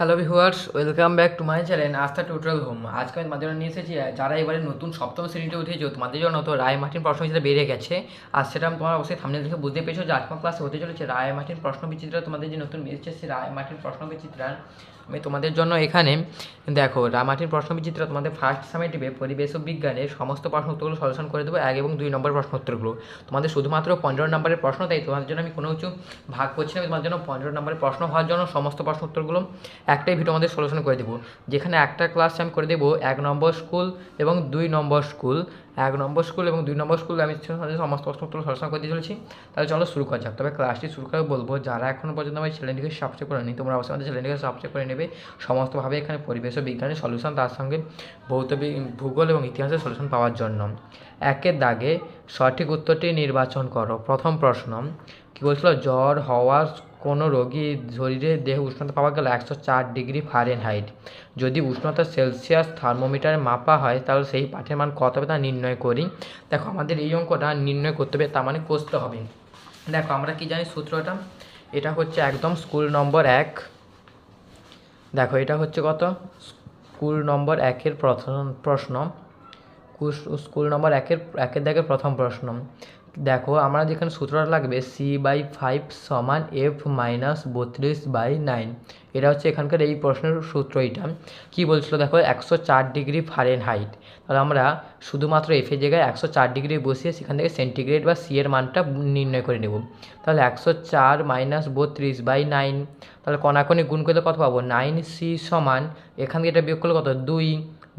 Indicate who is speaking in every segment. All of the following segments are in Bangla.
Speaker 1: Hello viewers, welcome back to my channel Astha total home. আজকে আমি তোমাদের নিয়ে এসেছি যারা এবারে নতুন সপ্তম শ্রেণীতে উঠেছে তোমাদের জন্য তো রায় মার্টিন প্রশ্ন বিচিত্রা বেড়ে গেছে। আর সেটা তোমার অবশ্যই সামনে দেখে বুঝতে পেরেছ যে আজকের ক্লাসে হতে চলেছে রায় মার্টিন প্রশ্ন বিচিত্রা তোমাদের যে নতুন বেরিয়েছে সেই রায় মার্টিন প্রশ্ন বিচিত্রার আমি তোমাদের জন্য এখানে, দেখো, রামাটির মার্টিন প্রশ্ন বিচিত্রা তোমাদের ফার্স্ট সামেটিভে পরিবেশ বিজ্ঞানের সমস্ত প্রশ্ন উত্তরগুলো সলিউশন করে দেবো এক এবং দুই নম্বর প্রশ্ন উত্তরগুলো তোমাদের শুধুমাত্র পনেরো নম্বরের প্রশ্ন, তাই তোমাদের জন্য আমি কোনো কিছু ভাগ করছি না তোমার জন্য পনেরো নম্বরের প্রশ্ন হওয়ার জন্য সমস্ত প্রশ্ন উত্তরগুলো একটাই ভিডিও আমাদের সলিউশন করে দেবো। যেখানে একটা ক্লাস আমি করে দেবো, এক নম্বর স্কুল এবং দুই নম্বর স্কুল এক নম্বর স্কুল এবং দুই নম্বর স্কুল আমি সমস্ত প্রশ্ন উত্তর সলিউশন করে দিয়ে চলেছি। তাহলে চলো শুরু করা যাক। তবে ক্লাসটি শুরু করে বলব, যারা এখনও পর্যন্ত আমার চ্যানেলটিকে সাবস্ক্রাইব করেনি, তোমরা অবশ্যই আমাদের চ্যানেলটিকে সাবস্ক্রাইব করে নেবে। সমস্তভাবে এখানে পরিবেশ ও বিজ্ঞানের সলিউশন তার সঙ্গে ভৌত ভূগোল এবং ইতিহাসের সলিউশন পাওয়ার জন্য। একের দাগে সঠিক উত্তরটি নির্বাচন করো। প্রথম প্রশ্ন, কী বলছিল? জ্বর হওয়ার কোনো রোগী শরীরে দেহ উষ্ণতা পাওয়া গেল একশো চার ডিগ্রি ফারেনহাইট যদি উষ্ণতা সেলসিয়াস থার্মোমিটারে মাপা হয়, তাহলে সেই পাঠের মান কত হবে তা নির্ণয় করি। দেখো, আমাদের এই অঙ্কটা নির্ণয় করতে হবে, তার মানে কষতে হবে। দেখো, আমরা কি জানি সূত্রটা? এটা হচ্ছে একদম স্কুল নম্বর এক। দেখো, এটা হচ্ছে কত? স্কুল নম্বর একের প্রথম প্রশ্ন। স্কুল নম্বর একের একের দাগের প্রথম প্রশ্ন। দেখো, আমরা যেখানে সূত্রটা লাগবে সি বাই ফাইভ সমান এফ মাইনাস বত্রিশ বাই নাইন এটা হচ্ছে এখানকার এই প্রশ্নের সূত্র এটা কী বলছিল দেখো, একশো চার ডিগ্রি ফারেন হাইট তাহলে আমরা শুধুমাত্র এফের জায়গায় একশো চার ডিগ্রি বসিয়ে সেখান থেকে সেন্টিগ্রেড বা সি এর মানটা নির্ণয় করে নেব। তাহলে একশো চার মাইনাস বত্রিশ বাই নাইন তাহলে কণাকণি গুণ করলে কত পাবো? নাইন সি সমান, এখান থেকে এটা বিয়োগ করলে কত? দুই।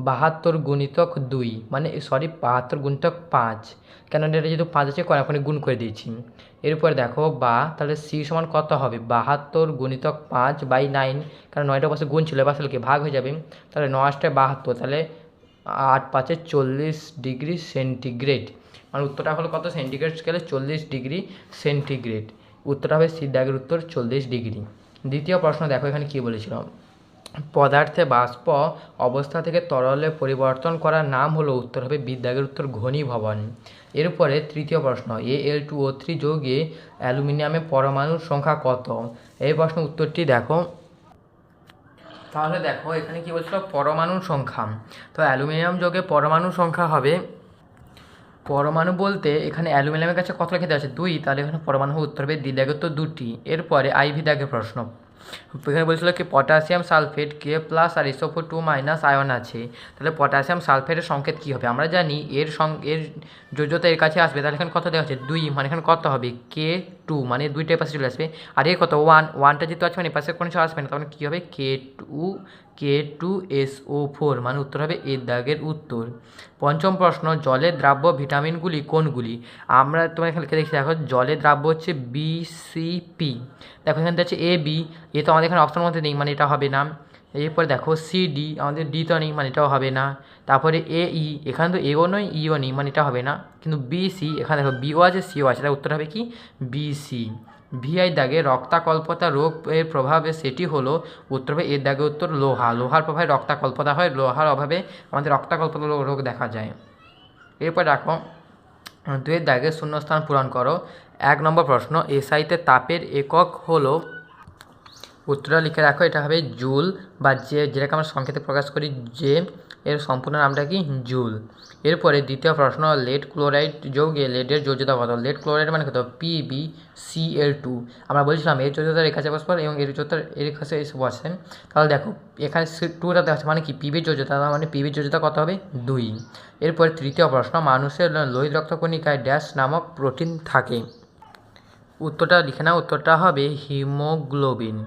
Speaker 1: বাহাত্তর গুণিতক দুই মানে সরি বাহাত্তর গুণিতক পাঁচ। কেন এটা যেহেতু পাঁচ আছে কড়াকড়ি গুণ করে দিয়েছি। এরপরে দেখো, বা, তাহলে সি সমান কত হবে? বাহাত্তর গুণিতক পাঁচ বাই নাইন কারণ নয়টা পাশে গুণ ছিল, এবার কি ভাগ হয়ে যাবে? তাহলে নয় আটটায় বাহাত্তর, তাহলে আট পাঁচে চল্লিশ ডিগ্রি সেন্টিগ্রেড। মানে উত্তরটা হলো কত? সেন্টিগ্রেড স্কেলে চল্লিশ ডিগ্রি সেন্টিগ্রেড। উত্তরটা হবে সি দাগের উত্তর চল্লিশ ডিগ্রি। দ্বিতীয় প্রশ্ন দেখো, এখানে কী বলেছিল পদার্থে বাষ্প অবস্থা থেকে তরলে পরিবর্তন করার নাম হলো উত্তর হবে বিদ্যাগের উত্তর ঘনীভবন। এরপরে তৃতীয় প্রশ্ন এ এল টু ও থ্রি যৌগে অ্যালুমিনিয়ামের পরমাণুর সংখ্যা কত? এই প্রশ্ন উত্তরটি দেখো। তাহলে দেখো, এখানে কি বলছিল? পরমাণুর সংখ্যা। তো অ্যালুমিনিয়াম যোগে পরমাণুর সংখ্যা হবে, পরমাণু বলতে এখানে অ্যালুমিনিয়ামের কাছে কত লিখে দেওয়া আছে? দুই, তাহলে এখানে পরমাণু উত্তর হবে দ্বিদাগের তো দুটি। এরপরে আইভি দাগের প্রশ্ন। এখানে বলছিল কি, পটাশিয়াম সালফেট কে প্লাস আর এসও টু মাইনাস আয়ন আছে। তাহলে পটাশিয়াম সালফেটের সংকেত কী হবে? আমরা জানি এর সং, এর যোজ্যতা এর কাছে আসবে। তাহলে এখানে কত দেওয়া আছে দুই। মানে এখানে কত হবে? কে টু মানে দুইটাই পাশে চলে আসবে। আর এ কত? ওয়ান ওয়ানটা যেহেতু আছে মানে এ পাশে কোনো কিছু আসবে না তখন কী হবে? K two K two S O four মানে উত্তর হবে এর দাগের উত্তর। পঞ্চম প্রশ্ন জলের দ্রাব্য ভিটামিনগুলি কোনগুলি? আমরা তোমার এখানে দেখছি দেখো জলের দ্রাব্য হচ্ছে বি সি পি দেখো এখানে আছে এ বি এ তো আমাদের এখানে অপশনের মধ্যে নেই মানে এটা হবে না। এরপরে দেখো সি ডি আমাদের ডি তো নেই মানে এটাও হবে না। তারপরে এ ই এখানে তো এও নয় ইও নেই মানে এটা হবে না। কিন্তু বি সি এখানে দেখো বিও আছে সিও আছে। তার উত্তর হবে কি? বি সি ভিআই দাগে রক্তাকল্পতা রোগ এর প্রভাবে সেটি হলো, উত্তর হবে এর দাগে উত্তর লোহা। লোহার প্রভাবে রক্তাকল্পতা হয়, লোহার অভাবে আমাদের রক্তাকল্পতা রোগ দেখা যায়। এরপর দেখো দুয়ের দাগে শূন্যস্থান পূরণ করো। এক নম্বর প্রশ্ন এসআইতে তাপের একক হলো উত্তরটা লিখে রাখো, এটা হবে জুল বা যে, যেটাকে আমরা সংক্ষেপে প্রকাশ করি যে, এর সম্পূর্ণ নামটা কি? জুল। এরপরে দ্বিতীয় প্রশ্ন, লেড ক্লোরাইড যৌগে লেডের যোজ্যতা কত? লেড ক্লোরাইড মানে কত? পিবি সিএল টু আমরা বলছিলাম এর যোজ্যতা রেখা পরস্পর এবং এর যোজ্যতা এর কাছে এসে বসে তাহলে দেখো, এখানে টুটা দেওয়া আছে মানে কি? পিবির যোজ্যতা মানে পিবির যোজ্যতা কত হবে? দুই। এরপরে তৃতীয় প্রশ্ন, মানুষের লোহিত রক্তকণিকায় ড্যাশ নামক প্রোটিন থাকে। উত্তরটা লিখে নাও, উত্তরটা হবে হিমোগ্লোবিন।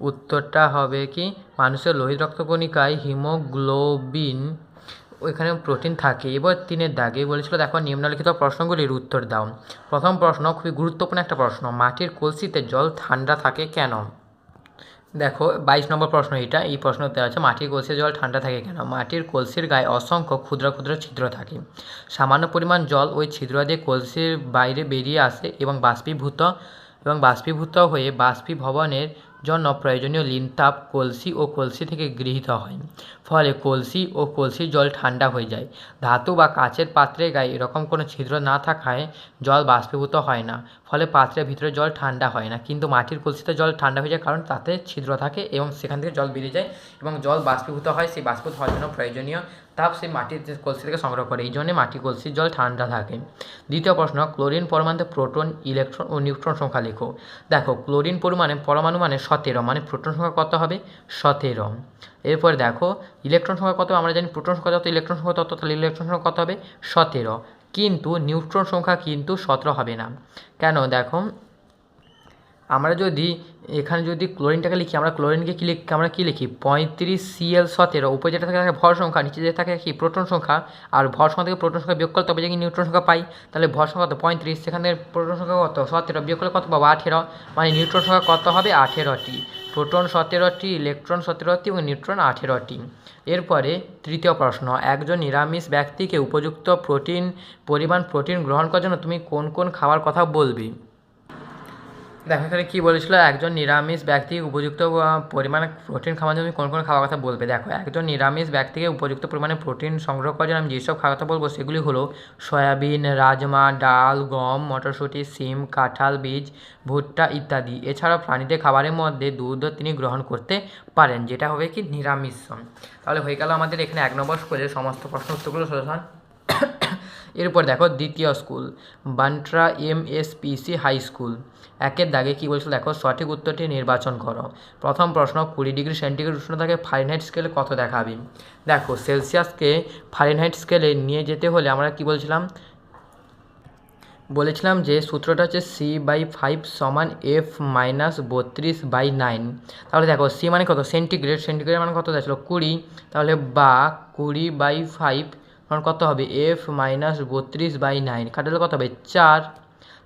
Speaker 1: উত্তরটা হবে কি? মানুষের লোহিত রক্তকণিকায় হিমোগ্লোবিন ওইখানে প্রোটিন থাকে। এবার তিনের দাগে বলেছিল, দেখো নিম্নলিখিত প্রশ্নগুলির উত্তর দাও। প্রথম প্রশ্ন, খুবই গুরুত্বপূর্ণ একটা প্রশ্ন, মাটির কলসিতে জল ঠান্ডা থাকে কেন? দেখো, বাইশ নম্বর প্রশ্ন এটা, এই প্রশ্ন দেওয়া আছে, মাটির কলসির জল ঠান্ডা থাকে কেন? মাটির কলসির গায়ে অসংখ্য ক্ষুদ্র ক্ষুদ্র ছিদ্র থাকে। সামান্য পরিমাণ জল ওই ছিদ্র দিয়ে কলসির বাইরে বেরিয়ে আসে এবং বাষ্পীভূত এবং বাষ্পীভূত হয়ে বাষ্পীভবনের জন্য প্রয়োজনীয় লিনতাপ কলসি ও কলসি থেকে গৃহীত হয়। ফলে কলসি ও কলসির জল ঠান্ডা হয়ে যায়। ধাতু বা কাচের পাত্রে গায়ে এরকম কোনো ছিদ্র না থাকায় জল বাষ্পীভূত হয় না। ফলে পাত্রের ভিতরে জল ঠান্ডা হয় না। কিন্তু মাটির কলসিতে জল ঠান্ডা হয়ে যায় কারণ তাতে ছিদ্র থাকে এবং সেখান থেকে জল বেরিয়ে যায় এবং জল বাষ্পীভূত হয়। সেই বাষ্পীভূত হওয়ার জন্য প্রয়োজনীয় তাপ সেই মাটির কলসি থেকে সংগ্রহ করে, এই জন্যে মাটি কলসির জল ঠান্ডা থাকে। দ্বিতীয় প্রশ্ন, ক্লোরিন পরমাণুতে প্রোটন, ইলেকট্রন ও নিউট্রন সংখ্যা লেখো। দেখো, ক্লোরিন পরিমাণে পরমাণু মানে সতেরো মানে প্রোটন সংখ্যা কত হবে? সতেরো। এরপর দেখো, ইলেকট্রন সংখ্যা কত আমরা জানি প্রোটন সংখ্যা যত, ইলেকট্রন সংখ্যা তত, তাহলে ইলেকট্রন সংখ্যা কত হবে? সতেরো। কিন্তু নিউট্রন সংখ্যা কিন্তু সতেরো হবে না। কেন? দেখো আমরা যদি এখানে যদি ক্লোরিনটাকে লিখি, আমরা ক্লোরিনকে কী লিখি, আমরা কী লিখি? পঁয়ত্রিশ সিএল সতেরো, উপরে যেটা থাকে ভর সংখ্যা, নিচে যেটা থাকে কি? প্রোটন সংখ্যা, আর ভর সংখ্যা থেকে প্রোটন সংখ্যা বিয়োগ করলে তবে যে নিউট্রন সংখ্যা পাই, তাহলে ভর সংখ্যা কত? পঁয়ত্রিশ, সেখান প্রোটন সংখ্যা কত? সতেরো, বিয়োগ করলে কত পাবো? আঠেরো মানে নিউট্রন সংখ্যা কত হবে? আঠেরোটি। প্রোটন সতেরোটি ইলেকট্রন সতেরোটি এবং নিউট্রন আঠেরোটি। এরপরে তৃতীয় প্রশ্ন, একজন নিরামিষ ব্যক্তিকে উপযুক্ত প্রোটিন পরিমাণ প্রোটিন গ্রহণ করার জন্য তুমি কোন কোন খাবার কথা বলবি? দেখো এখানে কী বলেছিল? একজন নিরামিষ ব্যক্তি উপযুক্ত পরিমাণে প্রোটিন খাওয়ার জন্য কোন কোন খাওয়ার কথা বলবে? দেখো, একজন নিরামিষ ব্যক্তিকে উপযুক্ত পরিমাণে প্রোটিন সংগ্রহ করার জন্য আমি যেসব খাওয়ার কথা বলব সেগুলি হলো সয়াবিন, রাজমা, ডাল, গম, মটরশুঁটি, সিম, কাঁঠাল, বীজ, ভুট্টা ইত্যাদি। এছাড়াও প্রাণীদের খাবারের মধ্যে দুধও তিনি গ্রহণ করতে পারেন, যেটা হবে কি? নিরামিষ তাহলে হয়ে গেল আমাদের এখানে এক নম্বর স্কুলের সমস্ত প্রশ্ন উত্তরগুলো সলিউশন এরপর দেখো দ্বিতীয় school, Bantra M S PC high school. একের দাগে কী বলছিল দেখো? সঠিক উত্তরটি নির্বাচন করো। প্রথম প্রশ্ন, কুড়ি ডিগ্রি সেন্টিগ্রেড উষ্ণতাকে ফারেনহাইট স্কেলে কত দেখাবি? দেখো, সেলসিয়াসকে ফারেনহাইট স্কেলে নিয়ে যেতে হলে আমরা কি বলছিলাম? বলেছিলাম যে সূত্রটা হচ্ছে সি বাই ফাইভ সমান এফ মাইনাস বত্রিশ বাই নাইন তাহলে দেখো সি মানে কত? সেন্টিগ্রেড। সেন্টিগ্রেড মানে কত দেখছিল কুড়ি। তাহলে বা কুড়ি বাই ফাইভ মানে কত হবে? এফ মাইনাস বত্রিশ বাই নাইন কাটালে কত হবে? চার।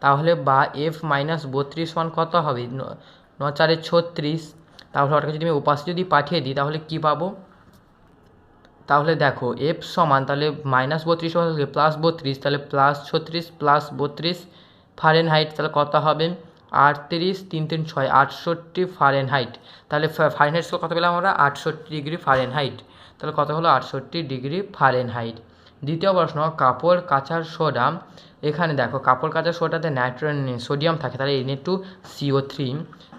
Speaker 1: তাহলে বা এফ মাইনাস বত্রিশ মান কত হবে? ন- চারে ছত্রিশ। তাহলে ওটাকে যদি আমি উপাসে যদি পাঠিয়ে দিই, তাহলে কী পাবো? তাহলে দেখো এফ সমান, তাহলে মাইনাস বত্রিশ হলে প্লাস বত্রিশ। তাহলে প্লাস ছত্রিশ প্লাস বত্রিশ ফারেন হাইট তাহলে কত হবে? আটত্রিশ, তিন তিন, ছয়, আটষট্টি ফারেন হাইট তাহলে ফারেন হাইট কত পেলাম আমরা? আটষট্টি ডিগ্রি ফারেন হাইট তাহলে কত হলো? আটষট্টি ডিগ্রি ফারেন হাইট দ্বিতীয় প্রশ্ন, কাপড় কাচার সোডা, এখানে দেখো, কাপড় কাচার সোডাতে নাইট্রোজেন, সোডিয়াম থাকে, তাহলে এন টু সিও থ্রি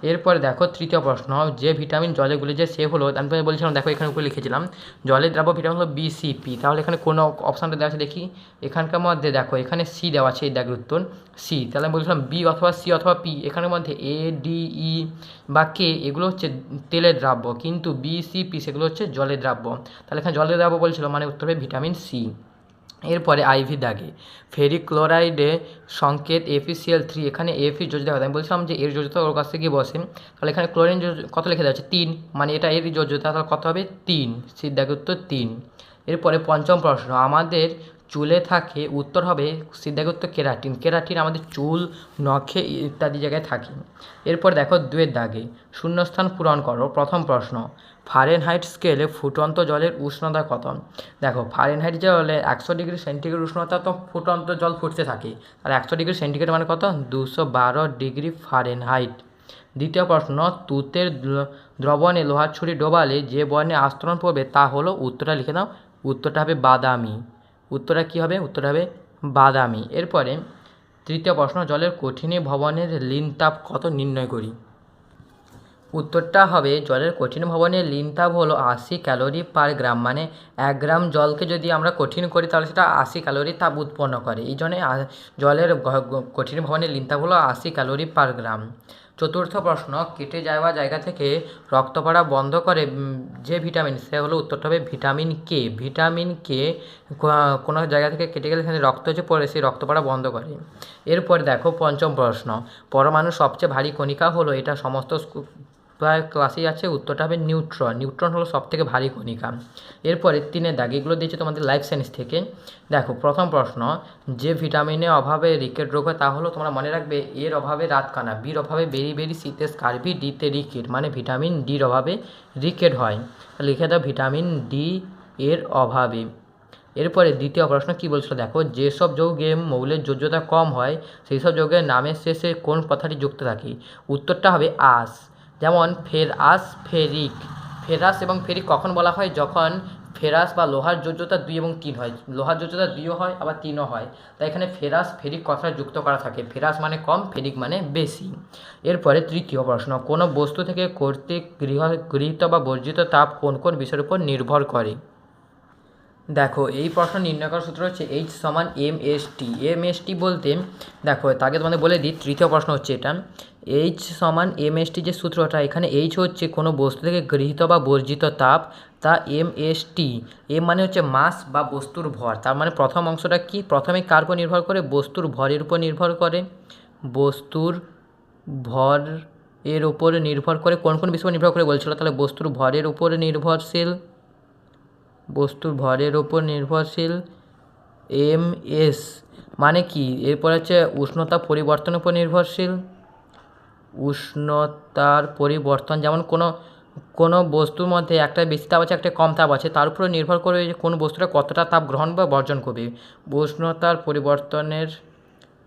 Speaker 1: এরপরে দেখো, তৃতীয় প্রশ্ন, যে ভিটামিন জলে গুলে যে সে হলো, আমি তোমায় বলছিলাম, দেখো, এখানে উপরে লিখেছিলাম, জলের দ্রাব্য ভিটামিন হলো বিসিপি তাহলে এখানে কোনো অপশানটা দেওয়া আছে দেখি? এখানকার মধ্যে দেখো, এখানে সি দেওয়া আছে, এই দাগের উত্তর সি তাহলে আমি বলছিলাম বি অথবা সি অথবা পি এখানের মধ্যে এ ডি ই বা কে এগুলো হচ্ছে তেলের দ্রাব্য, কিন্তু বি সি পি সেগুলো হচ্ছে জলের দ্রাব্য। তাহলে এখানে জলের দ্রাব্য বলছিল মানে উত্তর হবে ভিটামিন সি এরপরে আইভি দাগে। ফেরিক ক্লোরাইডে সংকেত এফিসিএল থ্রি এখানে এফি যোজিত হয় আমি বলছিলাম যে এর যোজ্যতা ওর কাছে গিয়ে বসে। তাহলে এখানে ক্লোরিন কত লিখে দেওয়া তিন। মানে এটা এর যোজ্যতা তাহলে কত হবে? তিন। সিদ্ধাগত তিন। এরপরে পঞ্চম প্রশ্ন। আমাদের চুলে থাকে, উত্তর হবে সিদ্ধাগে কেরাটিন। কেরাটিন আমাদের চুল, নখে ইত্যাদি জায়গায় থাকে। এরপর দেখো দুয়ের দাগে। শূন্যস্থান পূরণ করো। প্রথম প্রশ্ন ফারেনহাইট স্কেলে ফুটন্ত জলের উষ্ণতা কত? দেখো ফারেনহাইট জলে একশো ডিগ্রি সেন্টিগ্রেড উষ্ণতা তো ফুটন্ত জল ফুটতে থাকে। আর একশো ডিগ্রি সেন্টিগ্রেড মানে কত? দুশো বারো ডিগ্রি ফারেনহাইট দ্বিতীয় প্রশ্ন, তুতের দ্রবণে লোহার ছুরি ডোবালে যে বর্ণে আস্তরণ পড়বে তা হলো উত্তরটা লিখে দাও। উত্তরটা হবে বাদামি। উত্তরটা কী হবে? উত্তরটা হবে বাদামি। এরপরে তৃতীয় প্রশ্ন, জলের কঠিনী ভবনের লিন তাপ কত নির্ণয় করি? উত্তরটা হবে, জলের কঠিন ভবনের লিন তাপ হলো আশি ক্যালোরি পার গ্রাম। মানে এক গ্রাম জলকে যদি আমরা কঠিন করি, তাহলে সেটা আশি ক্যালোরি তাপ উৎপন্ন করে। এই জন্যে জলের কঠিন ভবনের লিন হলো আশি ক্যালোরি পার গ্রাম। চতুর্থ প্রশ্ন, কেটে যাওয়া জায়গা থেকে রক্ত পড়া বন্ধ করে যে ভিটামিন, সে হলো উত্তরটা হবে ভিটামিন কে ভিটামিন কে কোনো জায়গা থেকে কেটে গেলে সেখানে রক্ত যে পড়ে, সেই রক্ত পড়া বন্ধ করে। এরপর দেখো পঞ্চম প্রশ্ন, পরমাণু সবচেয়ে ভারী কণিকা হলো, এটা সমস্ত প্রায় ক্লাসেই আছে, উত্তরটা হবে নিউট্রন। নিউট্রন হলো সবথেকে ভারী কণিকা। এরপরে তিনের দাগ এগুলো দিয়েছে তোমাদের লাইফ সায়েন্স থেকে। দেখো, প্রথম প্রশ্ন, যে ভিটামিনের অভাবে রিকেট রোগ হয় তা হলো তোমরা মনে রাখবে এর অভাবে রাতকানা, বির অভাবে বেরি বেরি শীতে স্কারবি ডিতে রিকেট মানে ভিটামিন ডির অভাবে রিকেট হয়। লিখে দাও ভিটামিন ডি এর অভাবে। এরপরে দ্বিতীয় প্রশ্ন, কী বলছিল? দেখো, যেসব যৌগে মৌলের যোজ্যতা কম হয় সেই সব যৌগের নামের শেষে কোন কথাটি যুক্ত থাকে? উত্তরটা হবে আস যেমন ফের আস ফেরিক। ফেরাস এবং ফেরিক কখন বলা হয়? যখন ফেরাস বা লোহার যোজ্যতা দুই এবং তিন হয়। লোহার যোজ্যতা দুইও হয়, আবার তিনও হয়। তাই এখানে ফেরাস, ফেরিক কথা যুক্ত করা থাকে? ফেরাস মানে কম, ফেরিক মানে বেশি। এরপরে তৃতীয় প্রশ্ন, কোনো বস্তু থেকে কর্তৃক গৃহ, গৃহীত বা বর্জিত তাপ কোন কোন বিষয়ের উপর নির্ভর করে? দেখো, এই প্রশ্ন নির্ণয় করার সূত্র হচ্ছে এইচ সমান M S T M S T বলতে, দেখো, তাকে তোমাদের বলে দিই, তৃতীয় প্রশ্ন হচ্ছে এটা। এইচ সমান এম এস টি যে সূত্রটা, এখানে এইচ হচ্ছে কোনো বস্তু থেকে গৃহীত বা বর্জিত তাপ, তা এম এস টি এম মানে হচ্ছে মাস বা বস্তুর ভর। তার মানে প্রথম অংশটা কি? প্রথমে কার উপর নির্ভর করে? বস্তুর ভরের উপর নির্ভর করে। বস্তুর ভর এর উপর নির্ভর করে, কোন কোন বিষয় নির্ভর করে বলছিল? তাহলে বস্তুর ভরের উপর নির্ভরশীল। বস্তুর ভরের ওপর নির্ভরশীল এম এস মানে কি? এরপর হচ্ছে উষ্ণতা পরিবর্তনের উপর নির্ভরশীল। উষ্ণতার পরিবর্তন যেমন কোনো কোনো বস্তুর মধ্যে একটা বেশি তাপ আছে, একটা কম তাপ আছে, তার উপরে নির্ভর করে যে কোন বস্তুটা কতটা তাপ গ্রহণ বা বর্জন করবে। উষ্ণতার পরিবর্তনের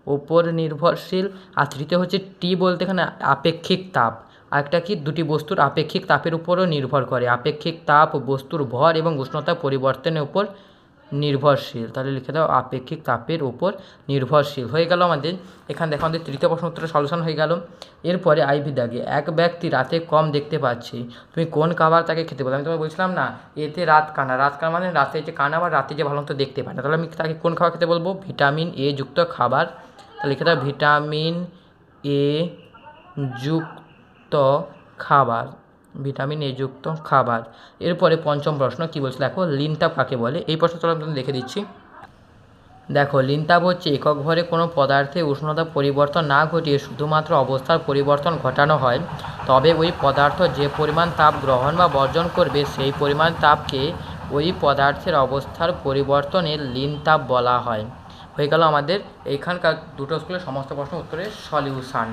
Speaker 1: ওপর নির্ভরশীল আর তৃতীয় হচ্ছে টি বলতে এখানে আপেক্ষিক তাপ। আরেকটা কি? দুটি বস্তুর আপেক্ষিক তাপের উপরও নির্ভর করে। আপেক্ষিক তাপ, বস্তুর ভর এবং উষ্ণতা পরিবর্তনের উপর নির্ভরশীল। তাহলে লিখে দাও, আপেক্ষিক তাপের উপর নির্ভরশীল। হয়ে গেল আমাদের, এখানে দেখো আমাদের তৃতীয় প্রশ্ন উত্তরের সলিউশন হয়ে গেল। এরপরে আইভি দাগে, এক ব্যক্তি রাতে কম দেখতে পাচ্ছে। তুমি কোন খাবার তাকে খেতে বলো? আমি তোমাকে বলছিলাম না, এতে রাত কানা। রাত কানা মানে রাতে যে কানা বা রাতে যে ভালো মতো দেখতে পায় না। তাহলে আমি তাকে কোন খাবার খেতে বলব? ভিটামিন এ যুক্ত খাবার। তাহলে লিখে দাও, ভিটামিন এ যুক্ত খাবার, ভিটামিন এ যুক্ত খাবার। এরপরে পঞ্চম প্রশ্ন কী বলছে? দেখো, লিনতাপ কাকে বলে? এই প্রশ্ন চলো আমি দেখে দিচ্ছি। দেখো, লিনতাপ হচ্ছে একক ভরে কোনো পদার্থে উষ্ণতা পরিবর্তন না ঘটিয়ে শুধুমাত্র অবস্থার পরিবর্তন ঘটানো হয়। তবে ওই পদার্থ যে পরিমাণ তাপ গ্রহণ বা বর্জন করবে, সেই পরিমাণ তাপকে ওই পদার্থের অবস্থার পরিবর্তনের লিনতাপ বলা হয়। হয়ে গেল আমাদের এইখানকার দুটো স্কুলের সমস্ত প্রশ্ন উত্তরের সলিউশান।